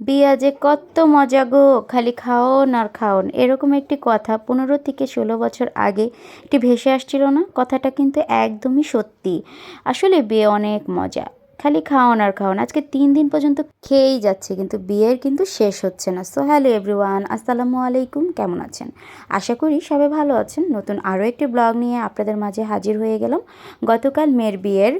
বিয়া যে কত মজা গো, খালি খাওন আর খাওন। এরকম একটি কথা পনেরো থেকে ষোলো বছর আগে একটি ভেসে আসছিল না? কথাটা কিন্তু একদমই সত্যি। আসলে বিয়ে অনেক মজা। খালি খাওন আর খাওন। আজকে তিন দিন পর্যন্ত খেয়েই যাচ্ছে, কিন্তু বিয়ের কিন্তু শেষ হচ্ছে না। সো হ্যালো এভরিওয়ান আসসালামু আলাইকুম। কেমন আছেন? আশা করি সবাই ভালো আছেন। নতুন আরও একটি ব্লগ নিয়ে আপনাদের মাঝে হাজির হয়ে গেলাম। গতকাল মেয়ের বিয়ের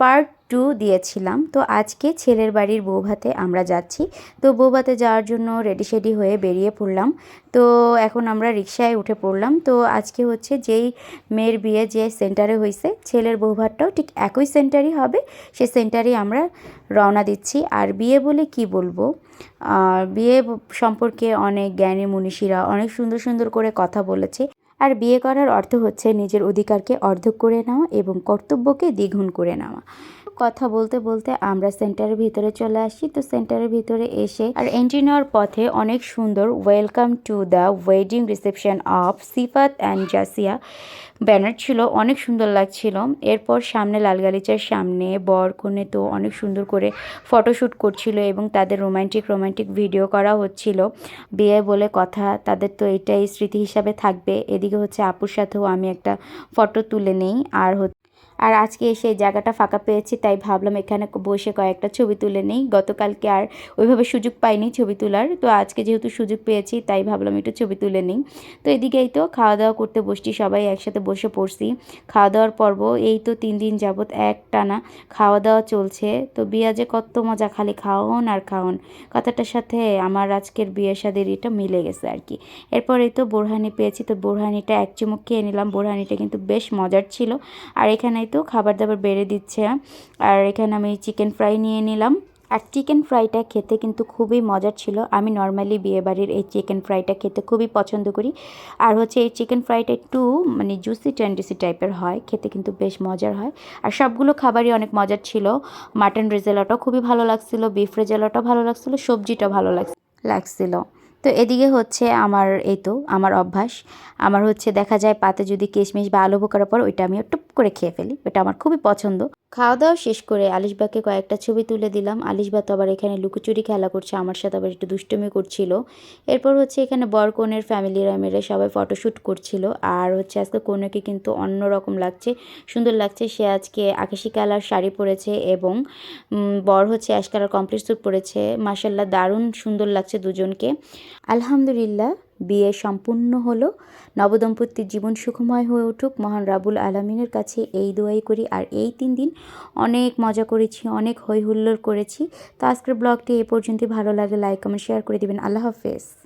পার্ট টু দিয়েছিলাম। তো আজকে ছেলের বাড়ির বৌভাতে আমরা যাচ্ছি। তো বৌভাতে যাওয়ার জন্য রেডি শেডি হয়ে বেরিয়ে পড়লাম। তো এখন আমরা রিক্সায় উঠে পড়লাম। তো আজকে হচ্ছে যেই মেয়ের বিয়ে যে সেন্টারে হয়েছে ছেলের বৌভাতটাও ঠিক একই সেন্টারই হবে। সে সেন্টারেই আমরা রওনা দিচ্ছি। আর বিয়ে বলে কি বলব? আর বিয়ে সম্পর্কে অনেক জ্ঞানী মনীষীরা অনেক সুন্দর সুন্দর করে কথা বলেছে। আর বিয়ে করার অর্থ হচ্ছে নিজের অধিকারকে অর্ধেক করে নেওয়া এবং কর্তব্যকে দ্বিগুণ করে নেওয়া। কথা বলতে বলতে আমরা সেন্টারের ভিতরে চলে আসি। তো সেন্টারের ভিতরে এসে আর এন্ট্রি নেওয়ার পথে অনেক সুন্দর welcome to the wedding reception of Sifat and Jasia banner ছিল, অনেক সুন্দর লাগছিল। এরপর সামনে লাল গালিচার সামনে বর কনে তো অনেক সুন্দর করে ফটোশ্যুট করছিল এবং তাদের রোমান্টিক রোমান্টিক ভিডিও করা হচ্ছিল। বিয়ে বলে কথা, তাদের তো এটাই স্মৃতি হিসাবে থাকবে। এদিকে হচ্ছে আপুর সাথেও আমি একটা ফটো তুলে নেই। আর আর আজকে এসে এই জায়গাটা ফাঁকা পেয়েছি, তাই ভাবলাম এখানে বসে কয়েকটা ছবি তুলে নেই। গতকালকে আর ওইভাবে সুযোগ পাইনি ছবি তোলার, তো আজকে যেহেতু সুযোগ পেয়েছি, তাই ভাবলাম একটু ছবি তুলে নিই। তো এদিকেই তো খাওয়া দাওয়া করতে বসছি, সবাই একসাথে বসে পড়ছি। খাওয়া দাওয়ার পর্ব, এই তো তিন দিন যাবৎ এক টানা খাওয়া দাওয়া চলছে। তো বিয়া যে কত মজা, খালি খাওন আর খাওন। কথাটার সাথে আমার আজকের বিয়ের সাথে এটা মিলে গেছে আর কি। এরপর এই তো বোরহানি পেয়েছি, তো বোরহানিটা এক চুমুক খেয়ে নিলাম। বোরহানিটা কিন্তু বেশ মজার ছিল। আর এখানে তো খাবার দাবার বেড়ে দিচ্ছে, আর এখানে আমি চিকেন ফ্রাই নিয়ে নিলাম। আর চিকেন ফ্রাইটা খেতে কিন্তু খুবই মজার ছিল। আমি নর্মালি বিয়েবাড়ির এই চিকেন ফ্রাইটা খেতে খুবই পছন্দ করি। আর হচ্ছে এই চিকেন ফ্রাইটা একটু মানে জুসি ট্যান্ডিসি টাইপের হয়। খেতে কিন্তু বেশ মজার হয়। আর সবগুলো খাবারই অনেক মজার ছিল। মাটন রেজালাটাও খুবই ভালো লাগছিল বিফ রেজালাটাও ভালো লাগছিল, সবজিটাও ভালো লাগছিল। তো এদিকে হচ্ছে আমার, এই তো, আমার অভ্যাস। আমার হচ্ছে দেখা যায় পাতে যদি কিশমিশ বা আলু বোকার পর ওইটা আমি টুপ করে খেয়ে ফেলি, এটা আমার খুবই পছন্দ। খাওয়া দাওয়া শেষ করে আলিশবাকে কয়েকটা ছবি তুলে দিলাম। আলিশবা তো আবার এখানে লুকোচুরি খেলা করছে, আমার সাথে আবার একটু দুষ্টুমি করছিল। এরপর হচ্ছে এখানে বর কনের ফ্যামিলিরা মেরে সবাই ফটোশ্যুট করছিল। আর হচ্ছে আজকে কনেকে কিন্তু অন্য রকম লাগছে, সুন্দর লাগছে। সে আজকে আকাশি কালার শাড়ি পরেছে এবং বর হচ্ছে অ্যাশ কালার কমপ্লিট স্যুট পরেছে। মাসাল্লাহ দারুণ সুন্দর লাগছে দুজনকে। আলহামদুলিল্লাহ বিয়ে সম্পূর্ণ হলো। নবদম্পতির জীবন সুখময় হয়ে উঠুক। মহান রাবুল আলমিনের কাছে এই দোয়াই করি। আর এই তিন দিন অনেক মজা করেছি, অনেক হৈহুল্লোর করেছি। তো আজকের ব্লগটি এ পর্যন্ত ভালো লাগে লাইক কমেন্ট শেয়ার করে দিবেন। আল্লাহ হাফেজ।